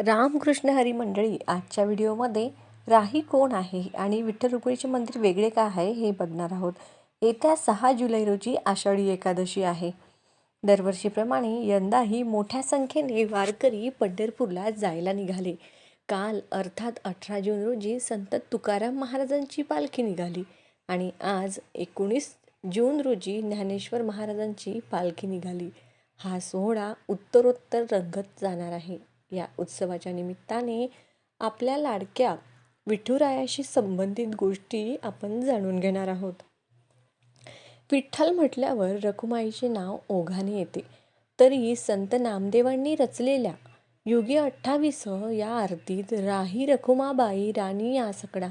रामकृष्ण हरी मंडळी आजच्या व्हिडिओमध्ये राही कोण आहे आणि विठ्ठल रुक्मिणीचे मंदिर वेगळे का आहे हे बघणार आहोत. येत्या सहा जुलै रोजी आषाढी एकादशी आहे. दरवर्षीप्रमाणे यंदाही मोठ्या संख्येने वारकरी पंढरपूरला जायला निघाले. काल अर्थात अठरा जून रोजी संत तुकाराम महाराजांची पालखी निघाली आणि आज एकोणीस जून रोजी ज्ञानेश्वर महाराजांची पालखी निघाली. हा सोहळा उत्तरोत्तर रंगत जाणार आहे. या उत्सवाच्या निमित्ताने आपल्या लाडक्या विठुरायाशी संबंधित गोष्टी आपण जाणून घेणार आहोत. विठ्ठल म्हटल्यावर रखुमाईचे नाव ओघाने येते. तरी संत नामदेवांनी रचलेल्या योगी अठ्ठावीस या आरतीत राही रखुमाबाई राणी आसकडा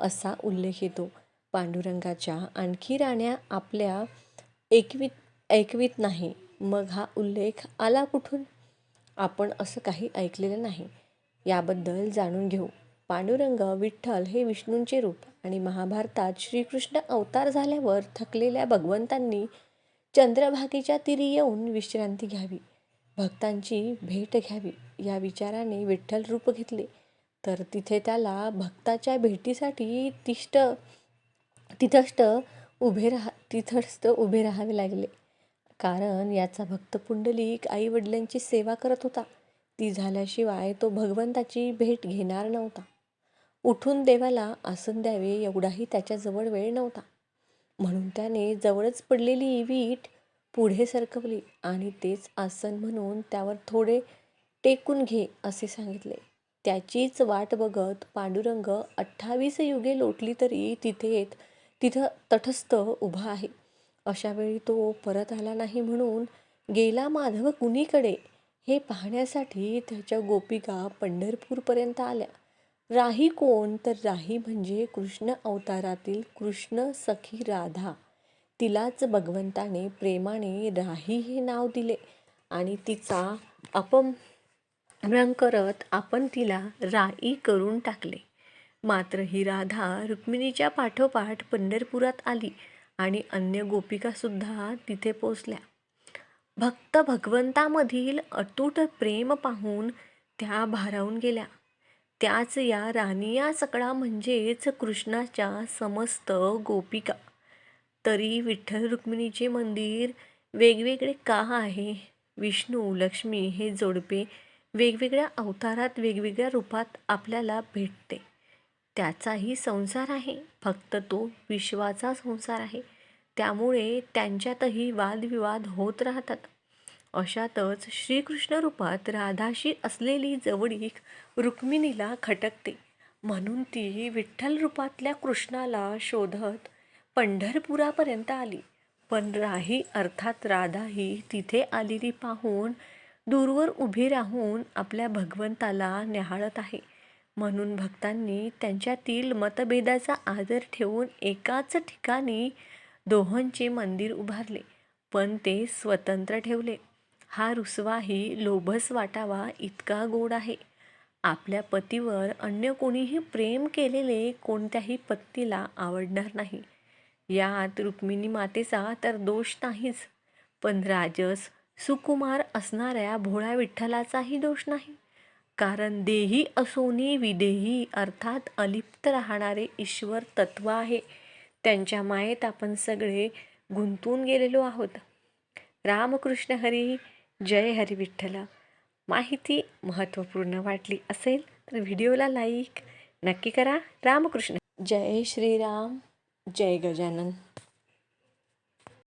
असा उल्लेख येतो. पांडुरंगाच्या आणखी राण्या आपल्या एकवीत ऐकवीत नाही. मग हा उल्लेख आला कुठून? आपण असं काही ऐकलेलं नाही. याबद्दल जाणून घेऊ. पांडुरंग विठ्ठल हे विष्णूंचे रूप आणि महाभारतात श्रीकृष्ण अवतार झाल्यावर थकलेल्या भगवंतांनी चंद्रभागेच्या तीरी येऊन विश्रांती घ्यावी. भक्तांची भेट घ्यावी या विचाराने विठ्ठल रूप घेतले. तर तिथे त्याला भक्ताच्या भेटीसाठी तिष्ट तिथष्ट उभे राहा तिथस्थ उभे राहावे लागले. कारण याचा भक्त पुंडलिक आई वडिलांची सेवा करत होता. ती झाल्याशिवाय तो भगवंताची भेट घेणार नव्हता. उठून देवाला आसन द्यावे एवढाही त्याच्याजवळ वेळ नव्हता. म्हणून त्याने जवळच पडलेली वीट पुढे सरकवली आणि तेच आसन म्हणून त्यावर थोडे टेकून घे असे सांगितले. त्याचीच वाट बघत पांडुरंग अठ्ठावीस युगे लोटली तरी तिथे तिथं तटस्थ उभा आहे. अशावेळी तो परत आला नाही म्हणून गेला माधव कुणीकडे हे पाहण्यासाठी त्याच्या गोपिका पंढरपूरपर्यंत आल्या. राही कोण? तर राही म्हणजे कृष्ण अवतारातील कृष्ण सखी राधा. तिलाच भगवंताने प्रेमाने राही हे नाव दिले आणि तिचा अपभ्रंग करत आपण तिला राई करून टाकले. मात्र ही राधा रुक्मिणीच्या पाठोपाठ पंढरपुरात आली. आणि अन्य गोपिकासुद्धा तिथे पोचल्या. भक्त भगवंतामधील अतूट प्रेम पाहून त्या भारावून गेल्या. त्याच या रानिया सकळा म्हणजेच कृष्णाच्या समस्त गोपिका. तरी विठ्ठल रुक्मिणीचे मंदिर वेगवेगळे का आहे? विष्णू लक्ष्मी हे जोडपे वेगवेगळ्या अवतारात वेगवेगळ्या रूपात आपल्याला भेटते. त्याचाही संसार आहे. फक्त तो विश्वाचा संसार आहे. त्यामुळे त्यांच्यातही वादविवाद होत राहतात. अशातच श्रीकृष्ण रूपात राधाशी असलेली जवळीक रुक्मिणीला खटकते. म्हणून ती विठ्ठल रूपातल्या कृष्णाला शोधत पंढरपुरापर्यंत आली. पण राही अर्थात राधा ही तिथे आलेली पाहून दूरवर उभी राहून आपल्या भगवंताला न्याहाळत आहे. म्हणून भक्तांनी त्यांच्यातील मतभेदाचा आदर ठेवून एकाच ठिकाणी दोहोंचे मंदिर उभारले पण ते स्वतंत्र ठेवले. हा रुसवाही लोभस वाटावा इतका गोड आहे. आपल्या पतीवर अन्य कोणीही प्रेम केलेले कोणत्याही पत्नीला आवडणार नाही. यात रुक्मिणी मातेचा तर दोष नाहीच पण राजस सुकुमार असणाऱ्या भोळ्या विठ्ठलाचाही दोष नाही. कारण देही असोनी विदेही अर्थात अलिप्त राहणारे ईश्वर तत्व आहे. त्यांच्या मायेत आपण सगळे गुंतून गेलेलो आहोत. रामकृष्ण हरी जय हरी विठ्ठल माहिती महत्त्वपूर्ण वाटली असेल तर व्हिडिओला लाईक नक्की करा. रामकृष्ण. जय श्रीराम. जय गजानन.